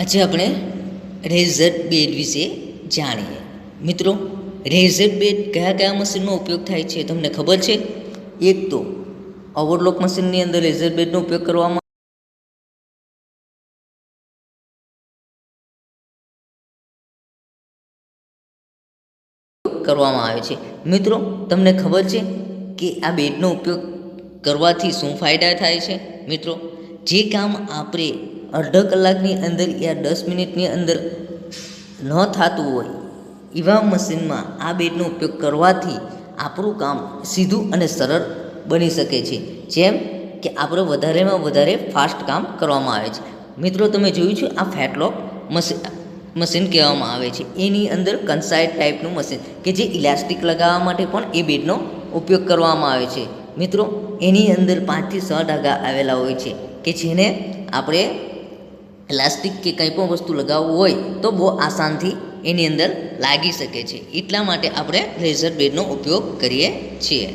આજે આપણે razor bed વિશે જાણીએ. મિત્રો, રેઝર બેડ કયા કયા મશીનનો ઉપયોગ થાય છે તમને ખબર છે? એક તો ઓવરલોક મશીનની અંદર રેઝર બેડનો ઉપયોગ કરવામાં કરવામાં આવે છે. મિત્રો, તમને ખબર છે કે આ બેડનો ઉપયોગ કરવાથી શું ફાયદા થાય છે? મિત્રો, જે કામ આપણે અડધા કલાકની અંદર યા દસ મિનિટની અંદર ન થતું હોય, એવા મશીનમાં આ બેડનો ઉપયોગ કરવાથી આપણું કામ સીધું અને સરળ બની શકે છે. જેમ કે આપણે વધારેમાં વધારે ફાસ્ટ કામ કરવામાં આવે છે. મિત્રો, તમે જોયું છે આ ફેટલોક મશીન મશીન કહેવામાં આવે છે. એની અંદર કન્સાઇડ ટાઈપનું મશીન કે જે ઇલાસ્ટિક લગાવવા માટે પણ એ બેડનો ઉપયોગ કરવામાં આવે છે. મિત્રો, એની અંદર પાંચથી છ ધાગા આવેલા હોય છે કે જેને આપણે પ્લાસ્ટિક કે કંઈ પણ વસ્તુ લગાવવું હોય તો બહુ આસાનથી એની અંદર લાગી શકે છે. એટલા માટે આપણે રેઝર બેડનો ઉપયોગ કરીએ છીએ.